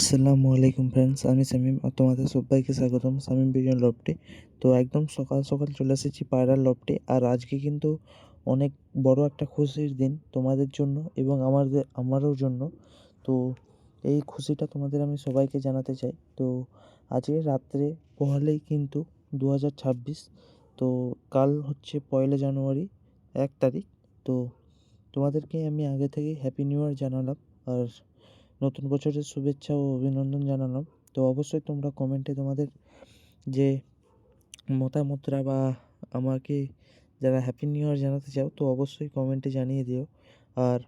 আসসালামু আলাইকুম ফ্রেন্ডস আমি সামিম আর তোমাদের সবাইকে স্বাগতম সামিম বিজন লফটে তো একদম সকাল সকাল চলে এসেছি পায়রার লফটে আর আজকে কিন্তু অনেক বড় একটা খুশির দিন তোমাদের জন্য এবং আমাদের, আমারও জন্য। তো এই খুশিটা তোমাদের আমি সবাইকে জানাতে চাই। তো আজকে রাত্রে পহলেই কিন্তু দু হাজার ছাব্বিশ, তো কাল হচ্ছে পয়লা জানুয়ারি, এক তারিখ। তো তোমাদেরকে আমি আগে থেকেই হ্যাপি নিউ ইয়ার জানালাম আর নতুন বছরের শুভেচ্ছা ও অভিনন্দন জানালাম। তো অবশ্যই তোমরা কমেন্টে তোমাদের যে মতামতরা বা আমাকে যারা হ্যাপি নিউ ইয়ার জানাতে চাও, তো অবশ্যই কমেন্টে জানিয়ে দিও। আর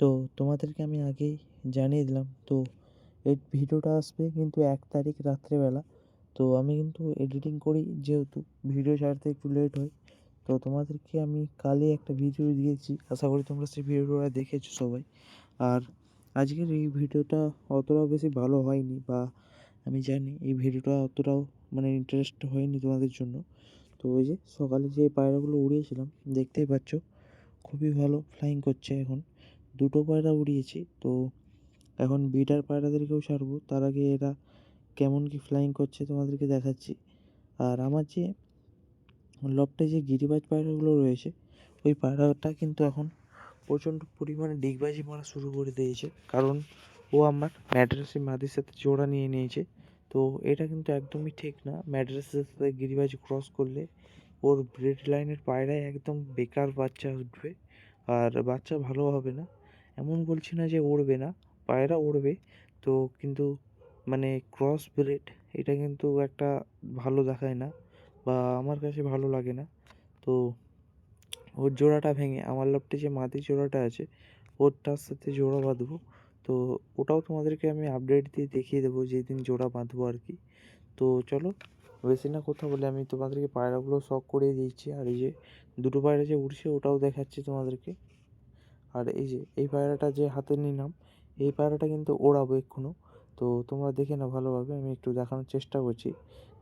তো তোমাদেরকে আমি আগেই জানিয়ে দিলাম, তো এই ভিডিওটা আসবে কিন্তু এক তারিখ রাত্রেবেলা। তো আমি কিন্তু এডিটিং করি, যেহেতু ভিডিও ছাড়তে একটু লেট হয়। তো তোমাদেরকে আমি কালই একটা ভিডিও দিয়েছি। আশা করি তোমরা সেই ভিডিওটা দেখেছ সবাই। আর আজকের এই ভিডিওটা অতটাও বেশি ভালো হয়নি বা আমি জানি এই ভিডিওটা অতটাও মানে ইন্টারেস্ট হয়নি তোমাদের জন্য। তো ওই যে সকালে যে পায়রাগুলো উড়িয়েছিলাম, দেখতেই পাচ্ছ, খুবই ভালো ফ্লাইং করছে এখন। দুটো পায়রা উড়িয়েছি, তো এখন বিটার পায়রাদেরকেও ছাড়বো। তার আগে এরা কেমন কি ফ্লাইং করছে তোমাদেরকে দেখাচ্ছি। আর আমার যে লফটে যে গিরিবাজ পায়রাগুলো রয়েছে, ওই পায়রাটা কিন্তু এখন প্রচণ্ড পরিমাণে ডিগবাজি মারা শুরু করে দিয়েছে। কারণ ও আমার ম্যাড্রাসি মাদির সাথে জোড়া নিয়ে নিয়েছে। তো এটা কিন্তু একদমই ঠিক না। ম্যাড্রাসের সাথে গিরিবাজি ক্রস করলে ওর ব্রেড লাইনের পায়রায় একদম বেকার বাচ্চা উঠবে। আর বাচ্চা ভালো হবে না। এমন বলছি না যে উড়বে না, পায়রা উড়বে। তো কিন্তু মানে ক্রস ব্রেড এটা কিন্তু একটা ভালো দেখায় না। বা আমার কাছে ভালো লাগে না। তো ওর জোড়াটা ভেঙে, আমার লফটে যে মাদি জোড়াটা আছে ওরটার সাথে জোড়া বাঁধবো। তো ওটাও তোমাদেরকে আমি আপডেট দিয়ে দেখিয়ে দেবো যেদিন জোড়া বাঁধবো আর কি। তো চলো, বেশি না কথা বলে আমি তোমাদেরকে পায়রাগুলো শখ করে দিয়েছি আর এই যে দুটো পায়রা যে উঠছে ওটাও দেখাচ্ছি তোমাদেরকে। আর এই যে, এই পায়রাটা যে হাতে নিলাম, এই পায়রাটা কিন্তু ওড়াবো এক্ষুনো তো তোমরা দেখে নাও ভালোভাবে, আমি একটু দেখানোর চেষ্টা করছি।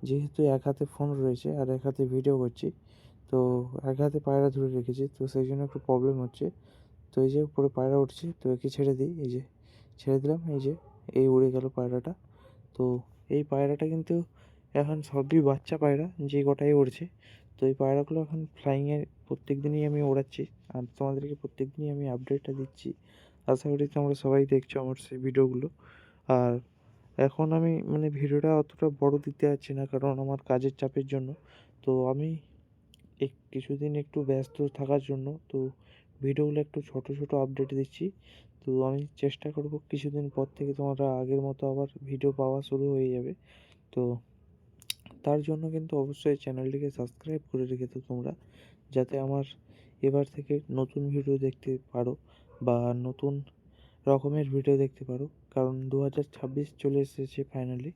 যেহেতু এক হাতে ফোন রয়েছে আর এক হাতে ভিডিও করছি, তো এক হাতে পায়রা ধরে রেখেছি, তো সেই জন্য একটু প্রবলেম হচ্ছে। তো এই যে উপরে পায়রা উঠছে, তো একে ছেড়ে দিই, এই যে ছেড়ে দিলাম, এই যে এই উড়ে গেল পায়রাটা। তো এই পায়রাটা কিন্তু এখন সবই বাচ্চা পায়রা, যে কটাই উড়ছে। তো এই পায়রাগুলো এখন ফ্লাইংয়ে প্রত্যেক দিনই আমি ওড়াচ্ছি আর তোমাদেরকে প্রত্যেক দিনই আমি আপডেটটা দিচ্ছি। আশা করি তোমরা সবাই দেখছ আমার সেই ভিডিওগুলো আর এখন আমি মানে ভিডিওটা অতটা বড় দিতে পারছি না কারণ আমার কাজের চাপের জন্য। তো আমি এক, কিছুদিন একটু ব্যস্ত থাকার জন্য, তো ভিডিওগুলো একটু ছোটো ছোটো আপডেট দিচ্ছি। তো আমি চেষ্টা করব কিছুদিন পর থেকে তোমরা আগের মতো আবার ভিডিও পাওয়া শুরু হয়ে যাবে। তো তার জন্য কিন্তু অবশ্যই চ্যানেলটিকে সাবস্ক্রাইব করে রেখে তো তোমরা, যাতে আমার এবার থেকে নতুন ভিডিও দেখতে পারো বা নতুন রকমের ভিডিও দেখতে পারো। কারণ দু হাজার ছাব্বিশ চলে এসেছে ফাইনালি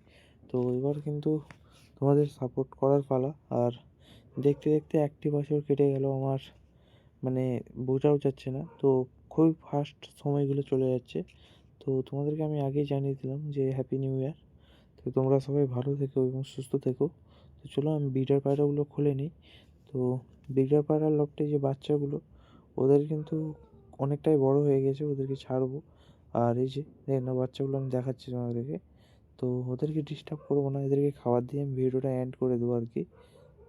তো এবার কিন্তু তোমাদের সাপোর্ট করার পালা। আর দেখতে দেখতে একটি বছর কেটে গেল, আমার মানে বোঝাও যাচ্ছে না। তো খুবই ফাস্ট সময়গুলো চলে যাচ্ছে। তো তোমাদেরকে আমি আগেই জানিয়ে দিলাম যে হ্যাপি নিউ ইয়ার তো তোমরা সবাই ভালো থেকো এবং সুস্থ থেকো। তো চলো আমি বিডার পায়রাগুলো খুলে নিই। তো বিডার পায়রার লকটে যে বাচ্চাগুলো, ওদের কিন্তু অনেকটাই বড় হয়ে গেছে, ওদেরকে ছাড়বো। আর এই যে দেখেন বাচ্চাগুলো আমি দেখাচ্ছি তোমাদেরকে। তো ওদেরকে ডিস্টার্ব করব না, এদেরকে খাবার দিয়ে আমি ভিডিওটা এন্ড করে দেবো আর কি।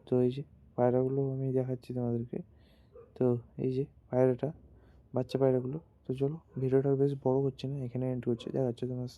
তো এই যে পায়রাগুলো আমি দেখাচ্ছি তোমাদেরকে। তো এই যে পায়রাটা, বাচ্চা পায়রাগুলো। তো চলো, ভিডিওটা বেশ বড় হচ্ছে না, এখানে এন্ড করছে, দেখাচ্ছে তোমার